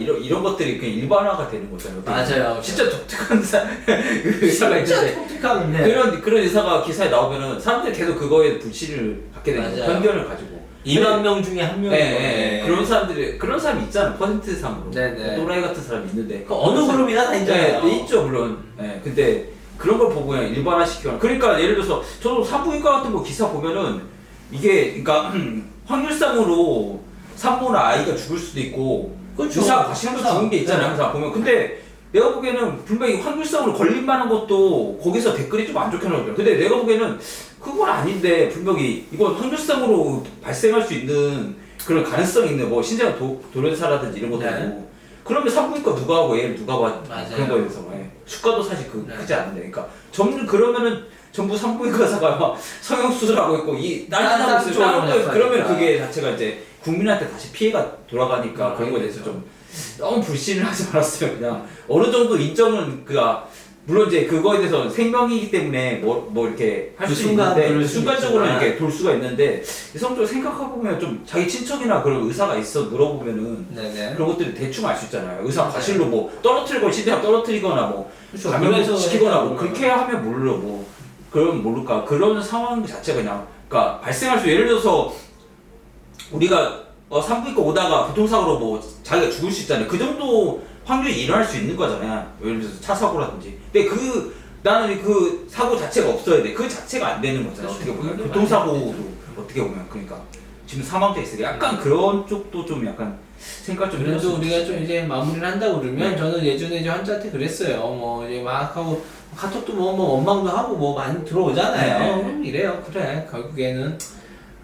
이런 이런 것들이 그냥 일반화가 되는 거잖아요. 맞아요. 진짜 독특한 사, 그 의사가 진짜 있는데 독특한데 그런 그런 의사가 기사에 나오면은 사람들이 계속 그거에 불신을 갖게 되는 거예요. 맞아요. 편견을 가지고. 2만 명 중에 한 예, 예, 거예요. 예. 그런 사람들이 그런 사람이 있잖아 퍼센트 상으로 네 네. 또라이 같은 사람이 있는데 그 어느 그룹이나 다 있잖아요. 네, 있죠 물론. 예, 근데 그런 걸 보고 그냥 일반화 시켜. 그러니까 예를 들어서 저도 산부인과 같은 거 기사 보면은 이게 그러니까 확률상으로 산모나 아이가 죽을 수도 있고 그렇죠. 의사 과실도 죽은 게 있잖아요 네. 항상 보면. 근데 내가 보기에는 분명히 확률상으로 걸릴 만한 것도 거기서 댓글이 좀 안 좋게 나오더라고요. 근데 내가 보기에는 그건 아닌데 분명히 이건 확률상으로 발생할 수 있는 그런 가능성 있는 뭐 신장 도, 도련사라든지 이런 것도 네. 있고 그러면 산부인과 누가 하고 얘를 누가 봐 맞아요. 그런 거에 대해서 예. 수가도 사실 그 네. 크지 않은데 그러니까 전부 그러면은 전부 산부인과 의사가 막 성형 수술하고 있고 이딴 딴딴하고 있어요. 그러면 그게 자체가 이제 국민한테 다시 피해가 돌아가니까 음, 그런 거에 대해서 그렇죠. 좀 너무 불신을 하지 말았어요 그냥 어느 정도 인정은 그가 물론 이제 그거에 대해서 생명이기 때문에 뭐, 뭐 이렇게 할 그 수 순간 있는데 그 수는 순간적으로 있지만. 이렇게 돌 수가 있는데 이성적으로 생각하고 보면 좀 자기 친척이나 그런 의사가 있어 물어보면은 네네. 그런 것들이 대충 알 수 있잖아요. 의사 맞아요. 과실로 뭐 떨어뜨리고 신장 떨어뜨리거나 뭐 그렇죠. 감염 그래서 시키거나 뭐 그렇게 하면 모르 뭐 그럼 모를까 그런 상황 자체가 그냥 그러니까 발생할 수 예를 들어서 우리가 어, 산부인과 오다가 교통사고로 뭐 자기가 죽을 수 있잖아요. 그 정도 확률이 일어날 수 있는 거잖아요. 예를 들어서 차 사고라든지. 근데 그 나는 그 사고 자체가 없어야 돼. 그 자체가 안 되는 거잖아. 어떻게 보면 교통사고도 어떻게 보면 그러니까 지금 사망자 있으니까 약간 그런 쪽도 좀 약간 생각 좀 그래도 우리가 좀. 이제 마무리를 한다고 그러면 네. 저는 예전에 이제 환자한테 그랬어요. 뭐 이제 막 하고 카톡도 뭐, 뭐 원망도 하고 뭐 많이 들어오잖아요. 네, 네. 그럼 이래요. 그래. 결국에는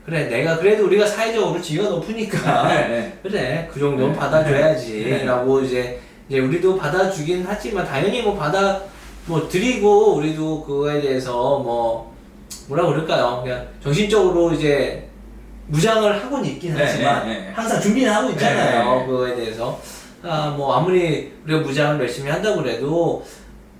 그래 내가 그래도 우리가 사회적으로 지위가 높으니까 네, 네. 그래 그 정도는 네. 받아줘야지라고 이제 이제 우리도 받아주긴 하지만 당연히 뭐 받아 뭐 드리고 우리도 그거에 대해서 뭐 뭐라 그럴까요 그냥 정신적으로 이제 무장을 하고는 있긴 네, 하지만 네, 네. 항상 준비는 하고 있잖아요 네, 네. 그거에 대해서 아 뭐 아무리 우리가 무장을 열심히 한다고 그래도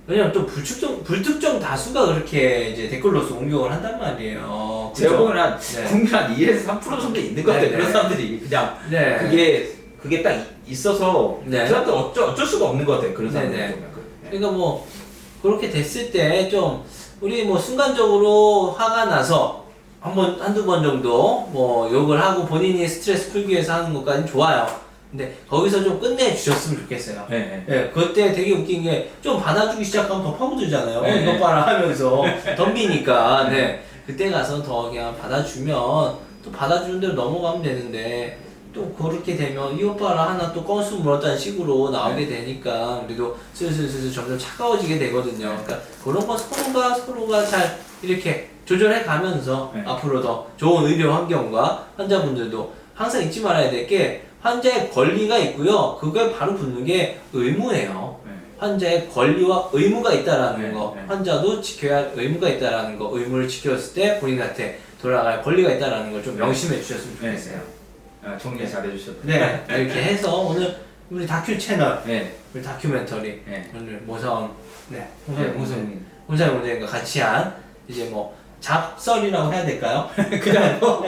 왜냐면 또 불특정 불특정 다수가 그렇게 이제 댓글로서 공격을 한단 말이에요 제가? 보기에는 한 네. 국민 한 2에서 3% 정도 있는 것 같아요. 네, 그런 네. 사람들이 그냥 네. 그게 그게 딱 있어서 네. 그 사람들 어쩔 어쩔 수가 없는 것 같아요. 그런 네, 사람들 네. 보면. 네. 그러니까 뭐 그렇게 됐을 때 좀 우리 뭐 순간적으로 화가 나서 한번 한두 번 정도 뭐 욕을 하고 본인이 스트레스 풀기 위해서 하는 것까지는 좋아요. 근데 거기서 좀 끝내 주셨으면 좋겠어요. 네, 네. 예, 그때 되게 웃긴 게 좀 받아주기 시작하면 더 파고들잖아요. 네. 이것 봐라 하면서 덤비니까. 네. 그때 가서 더 그냥 받아주면 또 받아주는 대로 넘어가면 되는데 또 그렇게 되면 이 오빠라 하나 또 건수 물었다는 식으로 나오게 되니까 우리도 슬슬슬슬 점점 차가워지게 되거든요. 그러니까 그런 거 서로가 서로가 잘 이렇게 조절해 가면서 네. 앞으로 더 좋은 의료 환경과 환자분들도 항상 잊지 말아야 될 게 환자의 권리가 있고요. 그거에 바로 붙는 게 의무예요. 네. 환자의 권리와 의무가 있다라는 네, 거, 네. 환자도 지켜야 할 의무가 있다라는 거, 의무를 지켰을 때 본인한테 돌아갈 권리가 있다라는 걸 좀 명심해 주셨으면 네. 좋겠어요. 아, 정리 잘 해주셨네. 네, 이렇게 해서 오늘 우리 다큐 채널, 네. 우리 다큐멘터리 네. 오늘 모사원, 네, 네, 홍사님. 홍사영 원장님과 같이 한 이제 뭐 잡설이라고 해야 될까요? 그냥 뭐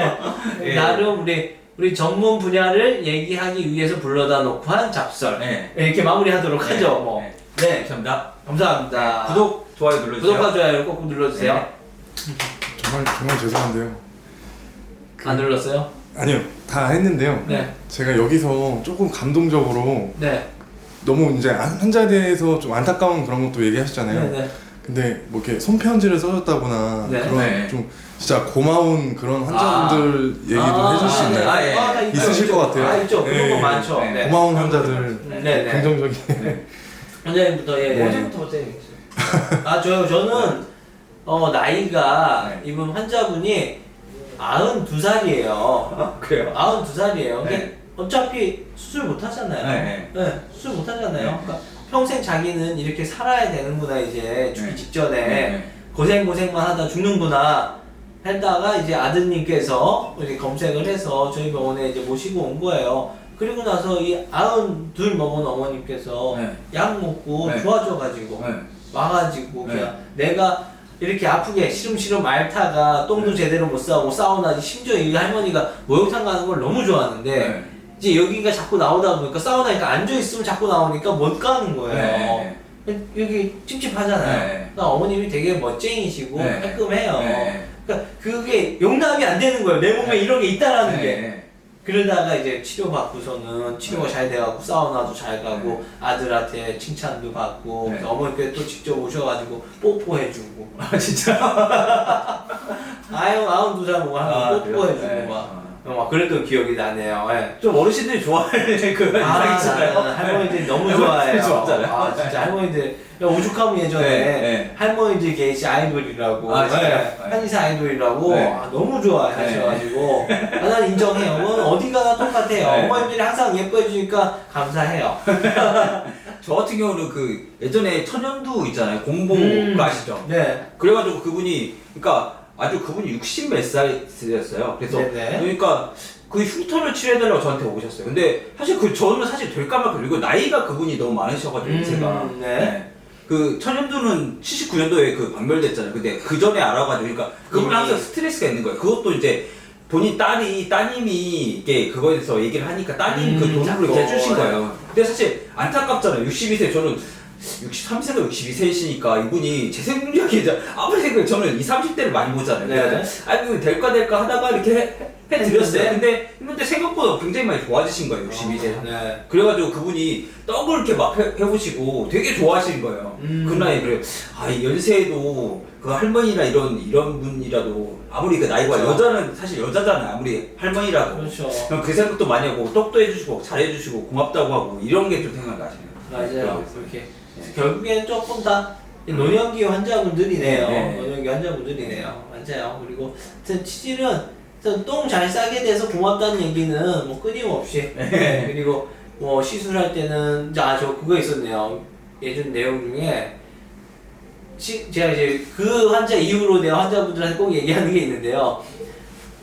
예. 나름 우리 우리 전문 분야를 얘기하기 위해서 불러다 놓고 한 잡설 네. 이렇게 마무리하도록 네. 하죠. 뭐. 네. 네, 감사합니다. 감사합니다. 구독, 좋아요 눌러주세요. 구독과 좋아요 꼭 눌러주세요. 네. 정말 정말 죄송한데요. 안 눌렀어요? 아니요, 다 했는데요. 네, 제가 여기서 조금 감동적으로 네, 너무 이제 안- 환자에 대해서 좀 안타까운 그런 것도 얘기하셨잖아요. 네, 네. 근데 뭐 이렇게 손편지를 써줬다거나 네. 그런 네. 좀 진짜 고마운 그런 환자분들 얘기도 아, 해줄 수 네. 있나요? 아, 예. 아, 다 있죠, 있으실 있죠. 것 같아요. 아, 있죠. 그런 네. 거 많죠. 네. 네. 고마운 환자들 네, 네. 긍정적인 네. 원장님부터 예. 네. 원장님부터 먼저 얘기해주세요. 아, 저요. 저는 어 나이가 네. 이분 환자분이 92살이에요. 그래요. 92살이에요. 근데 네. 어차피 수술 못 하잖아요. 네, 네, 수술 못 하잖아요. 네. 그러니까 평생 자기는 이렇게 살아야 되는구나 이제 죽기 네. 직전에 네. 고생 고생만 하다 죽는구나 했다가 이제 아드님께서 이렇게 검색을 해서 저희 병원에 이제 모시고 온 거예요. 그리고 나서 이 아흔 둘 넘은 어머님께서 네. 약 먹고 네. 좋아져가지고 네. 와가지고 네. 그냥 내가 이렇게 아프게 시름시름 앓다가 똥도 네. 제대로 못 싸고 사우나 심지어 이 할머니가 목욕탕 가는 걸 너무 좋아하는데 네. 이제 여기가 자꾸 나오다 보니까 사우나니까 앉아 있으면 자꾸 나오니까 못 가는 거예요. 네. 여기 찝찝하잖아요. 네. 나 어머님이 되게 멋쟁이시고 네. 깔끔해요. 네. 그러니까 그게 용납이 안 되는 거예요. 내 몸에 이런 게 있다라는 게. 네. 그러다가 이제 치료받고서는 치료가 네. 잘 돼갖고 사우나도 잘 가고 아들한테 칭찬도 받고 네. 그래서 어머니께 또 직접 오셔가지고 뽀뽀해주고 아 진짜. 아유 아흔 두살 먹고 하면 아, 뽀뽀해주고? 네. 막, 어, 막 그랬던 기억이 나네요. 예. 좀 어르신들이 좋아하는 그 아, 인상 있잖아요. 나는 할머니들 너무 할머니들 좋아해요. 좋아하잖아요. 아, 진짜 할머니들. 야, 오죽하면 예전에 네, 네. 할머니들 게시 아이돌이라고. 아, 진짜요? 네, 네. 한의사 아이돌이라고. 네. 아, 너무 좋아해 하셔가지고. 아, 난 인정해요. 그건 어디 가나 똑같아요. 네. 어머님들이 항상 예뻐해주니까 감사해요. 저 같은 경우는 그 예전에 천연두 있잖아요. 공보 음. 그 아시죠? 네. 그래가지고 그분이 그러니까 아주 그분이 60 몇 살이었어요. 그래서 네네. 그러니까 그 흉터를 치료해달라고 저한테 오셨어요. 근데 사실 그 저는 사실 될까 말까 그리고 나이가 그분이 너무 많으셔가지고 음, 제가 네. 그 천연두는 79년도에 그 박멸됐잖아요. 근데 그 전에 알아가지고 그러니까 그분 이미- 항상 스트레스가 있는 거예요. 그것도 이제 본인 딸이 따님이 이게 그거에 대해서 얘기를 하니까 따님 음, 그 돈으로 자꾸, 이렇게 해주신 거예요. 근데 사실 안타깝잖아요. 62세 저는 63세가 62세이시니까 이분이 제 생각이 이제 아무리 생각해도 저는 20, 30대를 많이 보잖아요. 네. 그래서 아이고 될까 될까 하다가 이렇게 해, 해드렸어요. 했는데? 근데 했는데 생각보다 굉장히 많이 좋아지신 거예요. 62세. 네. 그래가지고 그분이 떡을 이렇게 막 해, 해보시고 되게 좋아하시는 거예요. 음. 그 나이 그래. 아, 이 연세에도 그 할머니나 이런 이런 분이라도 아무리 그 나이가 그렇죠. 여자는 사실 여자잖아요. 아무리 할머니라도. 그렇죠. 그럼 그 생각도 많이 하고 떡도 해주시고 잘해주시고 고맙다고 하고 이런 게 좀 생각나시네요. 맞아요. 그렇게. 네. 결국엔 조금 다 노년기 환자분들이네요. 네, 네. 노년기 환자분들이네요. 맞아요. 그리고 하여튼 치질은 똥 잘 싸게 돼서 고맙다는 얘기는 뭐 끊임없이. 네. 그리고 뭐 시술할 때는 아저 그거 있었네요. 예전 내용 중에 시, 제가 이제 그 환자 이후로 내가 환자분들한테 꼭 얘기하는 게 있는데요.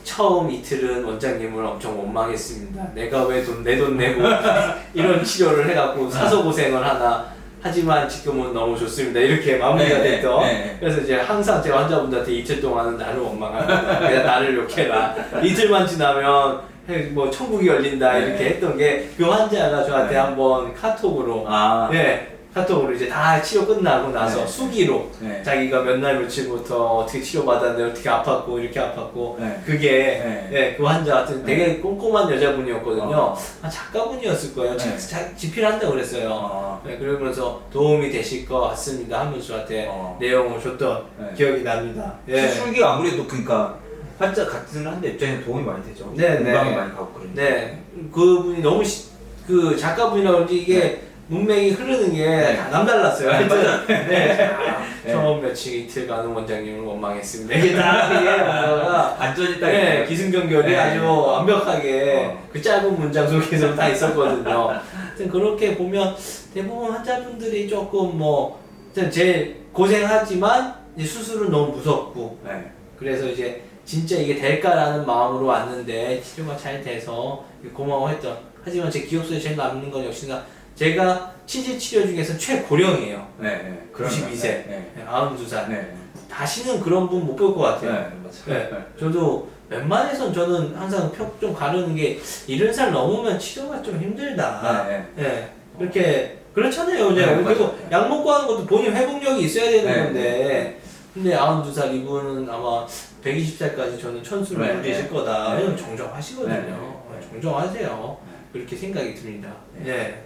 처음 이틀은 원장님을 엄청 원망했습니다. 내가 왜 돈 내 돈 내고 이런 치료를 해갖고 사서 고생을 하나. 하지만 지금은 너무 좋습니다. 이렇게 마무리가 네, 네, 됐던. 네. 그래서 이제 항상 제 환자분들한테 이틀 동안은 나를 원망한다. 그냥 나를 욕해라. 이틀만 지나면 해- 뭐 천국이 열린다 네. 이렇게 했던 게 그 환자가 저한테 네. 한번 카톡으로 아, 네 카톡으로 이제 다 치료 끝나고 나서 네. 수기로 네. 자기가 몇 날 며칠부터 어떻게 치료받았는데 어떻게 아팠고 이렇게 아팠고 네. 그게 네. 네, 그 환자 같은 되게 꼼꼼한 여자분이었거든요. 어. 아, 작가분이었을 거예요. 지- 네. 자- 집필한다 그랬어요. 어. 네, 그러면서 도움이 되실 것 같습니다 하면서 저한테 어. 내용을 줬던 네. 기억이 납니다. 예. 수술기가 아무래도 그러니까 환자 같은 한데 입장에 도움이 많이 되죠. 네, 네. 건강에 많이 가고 그러니까. 네, 그분이 너무 시, 그 작가분이라 그런지 이게 문맥이 흐르는 게 네. 다 남달랐어요. 네, 하여튼. 네. 아, 네. 처음 며칠 이틀간은 원장님을 원망했습니다. 이게 다 이게 뭔가가 안전이 딱 네. 기승전결이 네. 아주 완벽하게 어. 그 짧은 문장 속에서 다 있었거든요. 하여튼 그렇게 보면 대부분 환자분들이 조금 뭐 하여튼 제일 고생하지만 이제 수술은 너무 무섭고 네. 그래서 이제 진짜 이게 될까라는 마음으로 왔는데 치료가 잘 돼서 고마워했던 하지만 제 기억 속에 제일 남는 건 역시나 제가 치질 치료 중에서 최고령이에요. 네. 네. 92세. 네. 네, 92살. 네. 다시는 그런 분 못 볼 것 네. 같아요. 맞아요. 네. 저도 웬만해선 저는 항상 표 좀 가르는 게 이런 살 넘으면 치료가 좀 힘들다. 네. 네. 이렇게 그렇잖아요. 이제 네, 그리고 맞아요. 약 먹고 하는 것도 본인 회복력이 있어야 되는 네. 건데 근데 92살 이분은 아마 120살까지 저는 천수를 네, 누리실 네. 거다. 네. 왜냐면 정정하시거든요. 네, 네, 정정하세요. 그렇게 생각이 듭니다. 네.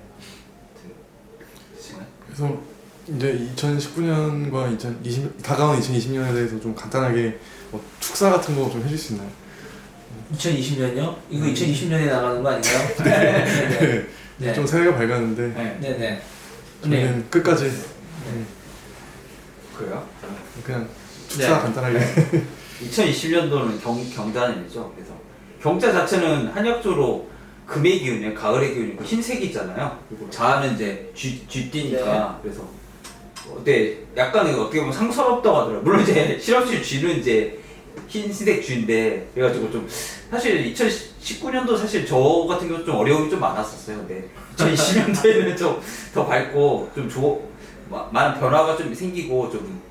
그래서 이제 2019년과 2020 다가온 2020년에 대해서 좀 간단하게 뭐 축사 같은 거 좀 해줄 수 있나요? 2020년요? 이거 음. 2020년에 나가는 거 아닌가요? 네. 네. 네. 좀 새해가 밝았는데 네. 네. 네. 저희는 끝까지 네. 그래요? 그냥 축사 네. 간단하게 2020년도는 경, 경자년이죠. 그래서 경자 자체는 한약적으로 금의 기운이에요. 가을의 기운이고 흰색이잖아요. 그리고 자는 이제 쥐, 쥐띠니까 그래서 어때 약간 이거 어떻게 보면 상서롭다고 하더라고요. 물론 이제 실험실 쥐는 이제 흰색 쥐인데 그래가지고 좀 사실 2019년도 사실 저 같은 경우 좀 어려움이 좀 많았었어요. 근데 2020년도에는 좀 더 밝고 좀 조, 마- 많은 변화가 좀 생기고 좀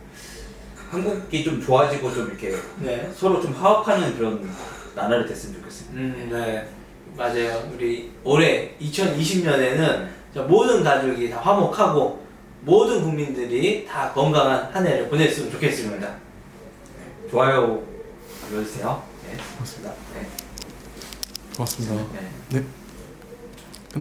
한국이 좀 좋아지고 좀 이렇게 네. 서로 좀 화합하는 그런 나날이 됐으면 좋겠습니다. 음, 네. 맞아요. 우리 올해 2020년에는 모든 가족이 다 화목하고 모든 국민들이 다 건강한 한 해를 보냈으면 좋겠습니다. 좋아요 눌러주세요. 네, 고맙습니다. 네. 고맙습니다. 네. 네.